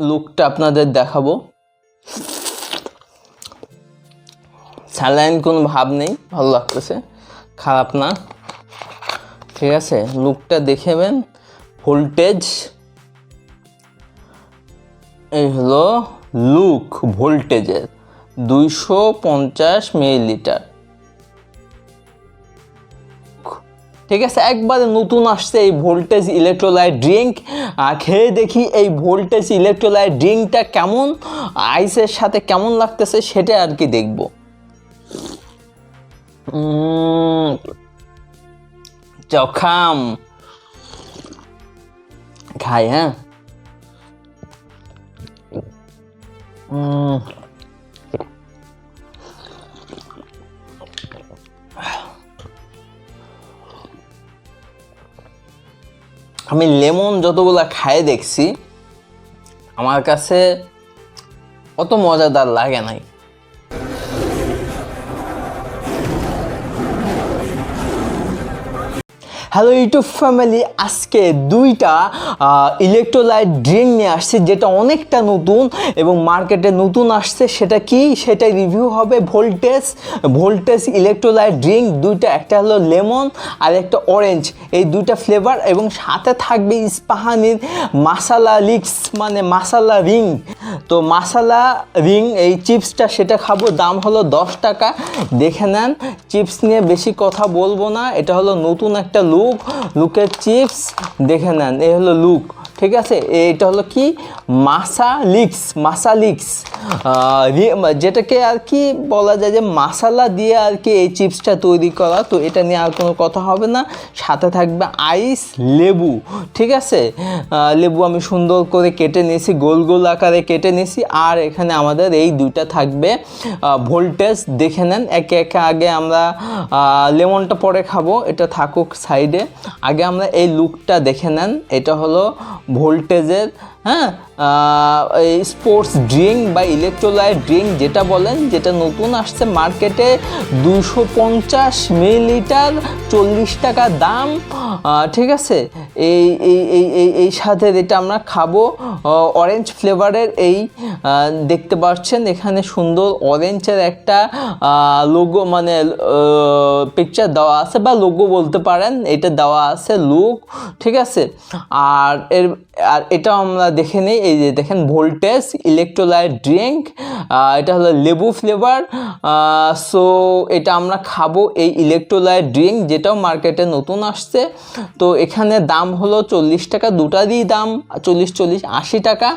লুকটা আপনাদের দেখাবো। স্যালাইন কোনো ভাব নেই, ভালো লাগতেছে। খারাপ না। ঠিক আছে লুকটা দেখেবেন ভোল্টেজ এই হলো লুক ভোল্টেজের দুইশো পঞ্চাশ মিলিলিটার ঠিক আছে, একবারে নতুন আসছে এই ভোল্টেজ ইলেকট্রোলাইট ড্রিঙ্ক খেয়ে দেখি এই ভোল্টেজ ইলেকট্রোলাইট ড্রিঙ্কটা কেমন আইসের সাথে কেমন লাগতেছে সেটা আর কি দেখব। চখাম খাই হ্যাঁ? আমি লেমন যতগুলো খায় দেখছি আমার কাছে অত মজাদার লাগে নাই। হ্যালো ইউটিউব ফ্যামিলি আজকে দুইটা ইলেকট্রোলাইট ড্রিঙ্ক নিয়ে আসছি, যেটা অনেকটা নতুন এবং মার্কেটে নতুন আসছে। সেটা কি? সেটা রিভিউ হবে। ভোল্টেজ ভোল্টেজ ইলেকট্রোলাইট ড্রিঙ্ক দুইটা, একটা হলো লেমন আর একটা অরেঞ্জ এই দুইটা ফ্লেভার এবং সাথে থাকবে ইস্পাহানির মাসালা লিক্স মানে মাসালা রিং তো মাসালা রিং, এই চিপসটা সেটা খাব, দাম হলো দশ টাকা। দেখে নেন, চিপস নিয়ে বেশি কথা বলব না, এটা হলো নতুন একটা লুক লুকের চিপস। দেখে নেন এই হলো লুক ঠিক আছে? এটা হলো কি? মাসালিক্স মাসালিক্স। যেটাকে আর কি বলা যায় যে মাসালা দিয়ে আর কি এই চিপসটা তৈরি করা, তো এটা নিয়ে আর কোনো কথা হবে না। সাথে থাকবে আইস, লেবু, ঠিক আছে? লেবু আমি সুন্দর করে কেটে নিয়েছি, গোল গোল আকারে কেটে নিয়েছি। আর এখানে আমাদের এই দুইটা থাকবে ভোল্টেজ, দেখে নেন। একে একে আগে আমরা লেমনটা পরে খাব, এটা থাকুক সাইডে। আগে আমরা এই লুকটা দেখে নেন, এটা হলো ভোল্টেজের হ্যাঁ? স্পোর্টস ড্রিঙ্ক বা ইলেকট্রোলাইট ড্রিঙ্ক যেটা বলেন, যেটা নতুন আসছে মার্কেটে দুশো পঞ্চাশ মিলিলিটার চল্লিশ টাকা দাম। ঠিক আছে? এই এই এই এই এই সাথে যেটা আমরা খাব অরেঞ্জ ফ্লেভারের এই দেখতে পাচ্ছেন এখানে সুন্দর অরেঞ্জের একটা লোগো মানে পিকচার দেওয়া আছে বা লোগো বলতে পারেন, এটা দেওয়া আছে লুক ঠিক আছে? আর এর, আর এটা আমরা দেখে নিই, এই যে দেখেন ভোল্টেজ ইলেকট্রোলাইট ড্রিঙ্ক এটা হলো লেবু ফ্লেভার সো এটা আমরা খাব এই ইলেকট্রোলাইট ড্রিঙ্ক যেটাও মার্কেটে নতুন আসছে। তো এখানে দাম হলো চল্লিশ টাকা দুটারই দাম, চল্লিশ চল্লিশ, আশি টাকা।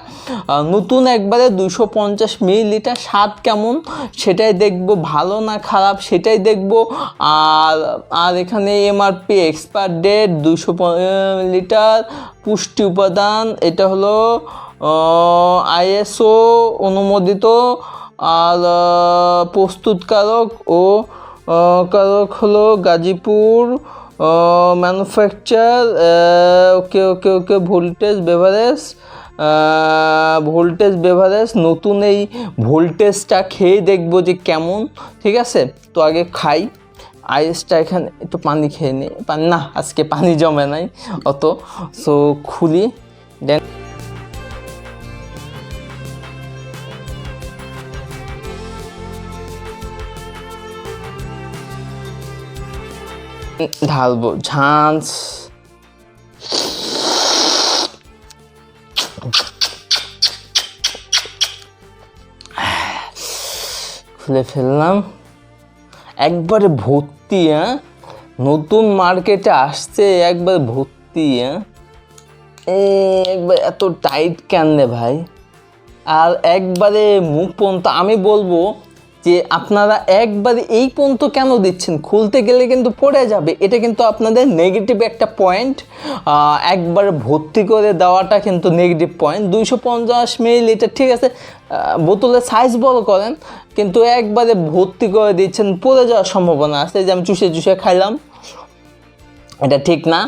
নতুন একবারে দুশো পঞ্চাশ মিলিলিটার স্বাদ কেমন? সেটাই দেখব, ভালো না খারাপ সেটাই দেখব। আর আর এখানে এমআরপি এক্সপায়ার ডেট দুশো লিটার পুষ্টি উপাদান, এটা হলো আইএসও অনুমোদিত আর প্রস্তুতকারক ও কারক হলো Gazipur manufacture okay okay okay voltage beverage voltage beverage নতুন এই ভোল্টেজটা খেয়ে দেখব যে কেমন, ঠিক আছে? তো আগে খাই আইসটা এখানে, একটু পানি খেয়ে নিই না, আজকে পানি জমে নাই অত সো খুলি দেন ঢালবো ঝাঁঝ খুলে ফেললাম। একবারে ভর্তি হ্যাঁ নতুন মার্কেটে আসছে, একবার ভর্তি হ্যাঁ একবার এত টাইট কেন ভাই? আর একবারে মুখ পর্যন্ত আমি বলব যে আপনারা একবারে এই পর্যন্ত কেন দিচ্ছেন? খুলতে গেলে কিন্তু পড়ে যাবে। এটা কিন্তু আপনাদের নেগেটিভ একটা পয়েন্ট একবার ভর্তি করে দেওয়াটা কিন্তু নেগেটিভ পয়েন্ট দুইশো পঞ্চাশ মিলিলিটার ঠিক আছে। বোতলের সাইজ বড় করেন, কিন্তু একবারে ভর্তি করে দিচ্ছেন, পড়ে যাওয়ার সম্ভাবনা আছে। যে আমি চুষে চুষে খাইলাম, এটা ঠিক না।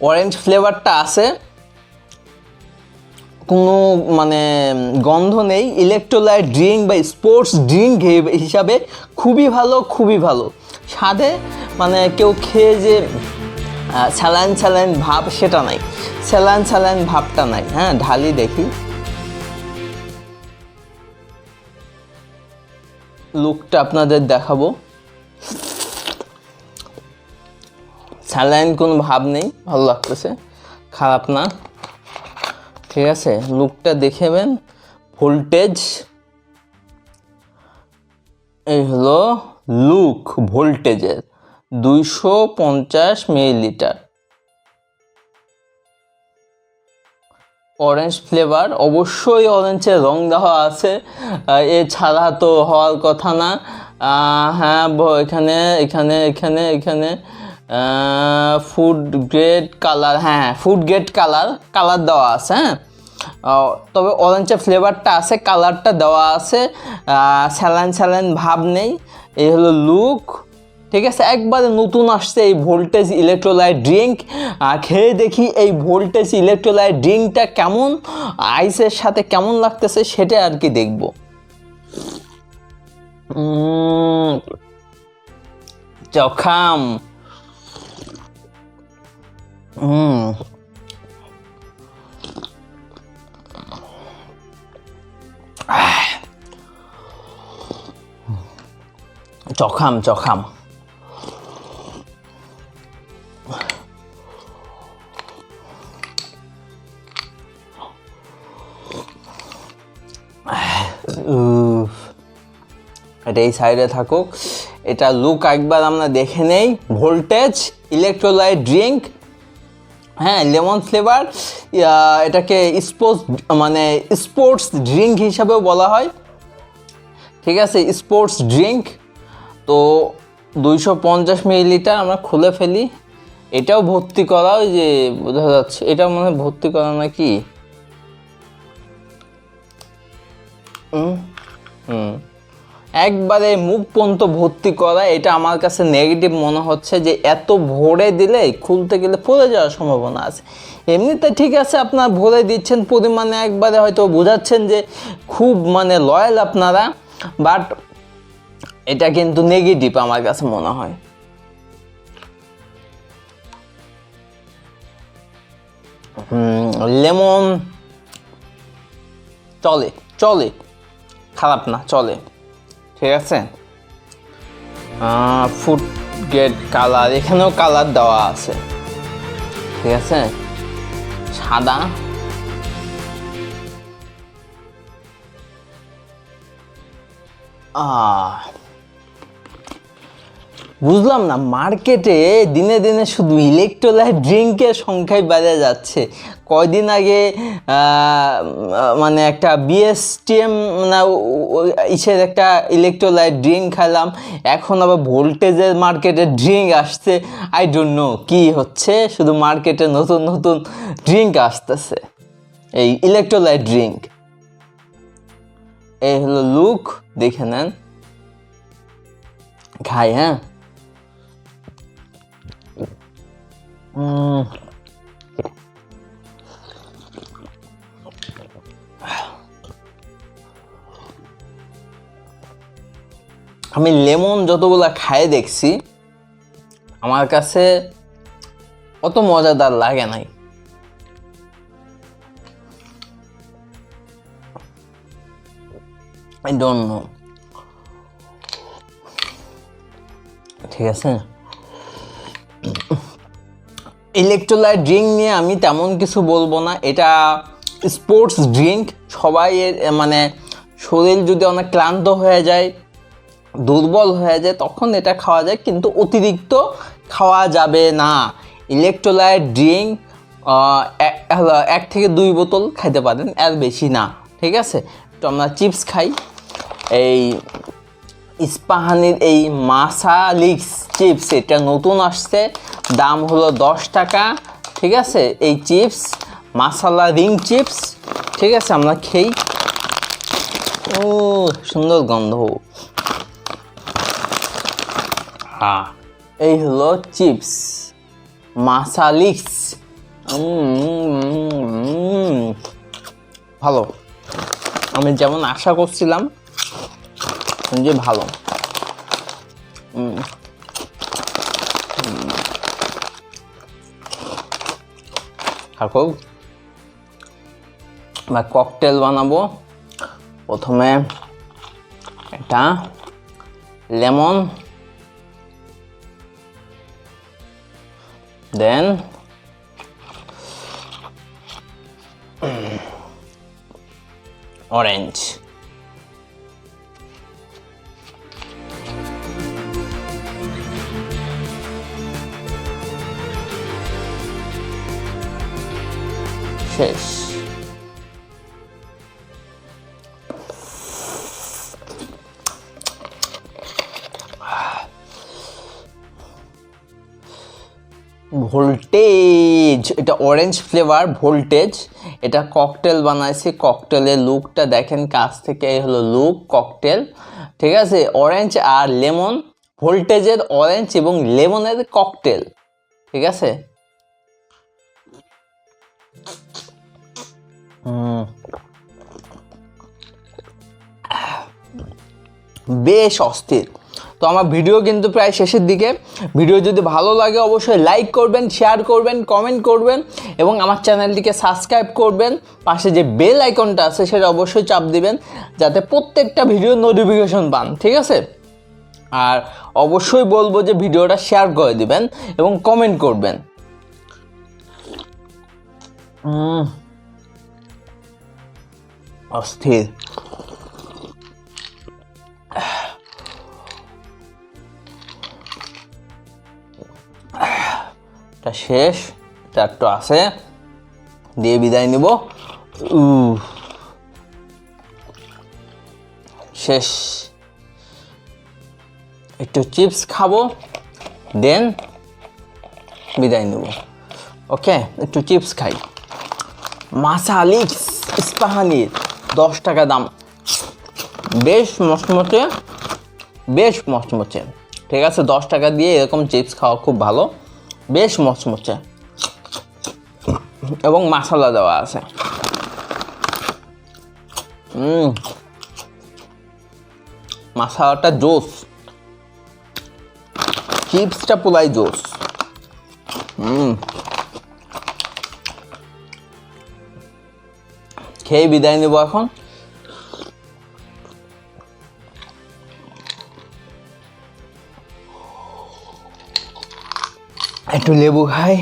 অরেঞ্জ ফ্লেভারটা আছে, কোনো মানে গন্ধ নেই ইলেকট্রোলাইট ড্রিঙ্ক বা স্পোর্টস ড্রিঙ্ক হিসাবে খুবই ভালো খুবই ভালো। স্বাদে মানে কেউ খেয়ে যে স্যালাইন স্যালাইন ভাব সেটা নাই। স্যালাইন স্যালাইন ভাবটা নাই হ্যাঁ ঢালি দেখি। লুকটা আপনাদের দেখাবো। স্যালাইন কোনো ভাব নেই, ভালো লাগতেছে। খারাপ না। ঠিক আছে লুকটা দেখেবেন ভোল্টেজ এই হলো লুক ভোল্টেজের দুইশো পঞ্চাশ মিলিলিটার অরেঞ্জ ফ্লেভার অবশ্যই অরেঞ্জের রং দেওয়া আছে। এছাড়া তো হওয়ার কথা না। হ্যাঁ এখানে এখানে এখানে এখানে। ফুড গ্রেড কালার হ্যাঁ ফুড গ্রেড কালার কালার দেওয়া আছে হ্যাঁ। তবে অরেঞ্জের ফ্লেভারটা আছে কালারটা দেওয়া আছে। স্যালাইন স্যালাইন ভাব নেই। এই হলো লুক ঠিক আছে? একবারে নতুন আসছে এই ভোল্টেজ ইলেকট্রোলাইট ড্রিঙ্ক খেয়ে দেখি এই ভোল্টেজ ইলেকট্রোলাইট ড্রিঙ্কটা কেমন আইসের সাথে কেমন লাগতেছে সেটা আর কি দেখব। চখাম হুম চখাম চখাম এই সাইডে থাকুক। এটা লুক একবার আমরা দেখে নেই। ভোল্টেজ ইলেকট্রোলাইট ড্রিঙ্ক হ্যাঁ লেমন ফ্লেভার এটাকে স্পোর্টস মানে স্পোর্টস ড্রিঙ্ক হিসাবেও বলা হয়। ঠিক আছে স্পোর্টস ড্রিঙ্ক তো দুইশো পঞ্চাশ মিলিলিটার আমরা খুলে ফেলি। এটাও ভর্তি করা ওই যে, বোঝা যাচ্ছে, এটা মনে হয় ভর্তি করা নাকি? হুম হুম। একবারে মুখ পর্যন্ত ভর্তি করা, এটা আমার কাছে নেগেটিভ মনে হচ্ছে যে এত ভরে দিলে খুলতে গেলে পড়ে যাওয়ার সম্ভাবনা আছে। এমনিতে ঠিক আছে, আপনার ভরে দিচ্ছেন পরিমাণে, একবারে হয়তো বোঝাচ্ছেন যে খুব মানে লয়াল আপনারা বাট এটা কিন্তু নেগেটিভ আমার কাছে মনে হয়। লেমন, চলে চলে, খারাপ না, চলে। ঠিক আছে? ফুড গেট কালার এখানেও কালার দেওয়া আছে। ঠিক আছে? সাদা। বুঝলাম না মার্কেটে দিনে দিনে শুধু ইলেকট্রোলাইট ড্রিঙ্কের সংখ্যাই বেড়ে যাচ্ছে। কয়দিন আগে মানে একটা বিএসটিএম না ও- ও- ইসের একটা ইলেকট্রোলাইট ড্রিঙ্ক খেলাম এখন আবার ভোল্টেজের মার্কেটে ড্রিঙ্ক আসছে। আই ডোন্ট নো কী হচ্ছে, শুধু মার্কেটে নতুন নতুন ড্রিঙ্ক আসতেছে। এই ইলেকট্রোলাইট ড্রিঙ্ক এই হলো লুক দেখে নেন। খাই হ্যাঁ? আমি লেমন যতগুলা খায় দেখছি, আমার কাছে অত মজাদার লাগে নাই। ঠিক আছে? ইলেকট্রোলাইট ড্রিঙ্ক নিয়ে আমি তেমন কিছু বলব না। এটা স্পোর্টস ড্রিঙ্ক সবাই মানে শরীর যদি অনেক ক্লান্ত হয়ে যায় দুর্বল হয়ে যায়, তখন এটা খাওয়া যায়, কিন্তু অতিরিক্ত খাওয়া যাবে না। ইলেকট্রোলাইট ড্রিঙ্ক এক থেকে দুই বোতল খাইতে পারেন, এর বেশি না, ঠিক আছে? তো আমরা চিপস খাই। এই ইস্পাহানির এই মাসালিক্স চিপস, এটা নতুন আসছে, দাম হলো দশ টাকা, ঠিক আছে? এই চিপস, মাসালা রিং চিপস, ঠিক আছে? আমরা খেই। ও, সুন্দর গন্ধ। হ্যাঁ এই হলো চিপস। মাসালিক্স। ভালো। আমি যেমন আশা করছিলাম যে ভালো। থাকুক বা ককটেল বানাবো। প্রথমে এটা লেমন দেন অরেঞ্জ শেষ ভোল্টেজ, এটা অরেঞ্জ ফ্লেভার ভোল্টেজ, এটা ককটেল বানাইছি ককটেলের লুকটা দেখেন কাছ থেকে এই হলো লুক ককটেল ঠিক আছে? অরেঞ্জ আর লেমন ভোল্টেজের অরেঞ্জ এবং লেমনের ককটেল ঠিক আছে। বেশ অস্থির। তো আমার ভিডিও কিন্তু প্রায় শেষের দিকে। ভিডিও যদি ভালো লাগে অবশ্যই লাইক করবেন শেয়ার করবেন কমেন্ট করবেন এবং আমার চ্যানেলটিকে সাবস্ক্রাইব করবেন। পাশে যে বেল আইকনটা আছে সেটা অবশ্যই চাপ দিবেন যাতে প্রত্যেকটা ভিডিও নোটিফিকেশন পান, ঠিক আছে? আর অবশ্যই বলব যে ভিডিওটা শেয়ার করে দিবেন এবং কমেন্ট করবেন। অস্থির। এটা শেষ একটু আছে, দিয়ে বিদায় নিব। শেষ। একটু চিপস খাব, দেন বিদায় নেব। ওকে, একটু চিপস খাই। মাসা মাসালিক্স ইস্পাহানির দশ টাকা দাম। বেশ মচমচে বেশ মচমচে। ঠিক আছে, দশ টাকা দিয়ে এরকম চিপস খাওয়া খুব ভালো। বেশ মচমচে। এবং মশলা দেওয়া আছে। মশলাটা জোস। চিপসটা পুলাই জোস। হুম খেয়ে বিদায় নেব এখন। একটু লেবু খাই।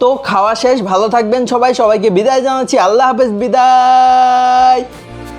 তো খাওয়া শেষ, ভালো থাকবেন সবাই, সবাইকে বিদায় জানাচ্ছি। আল্লাহ হাফেজ, বিদায়।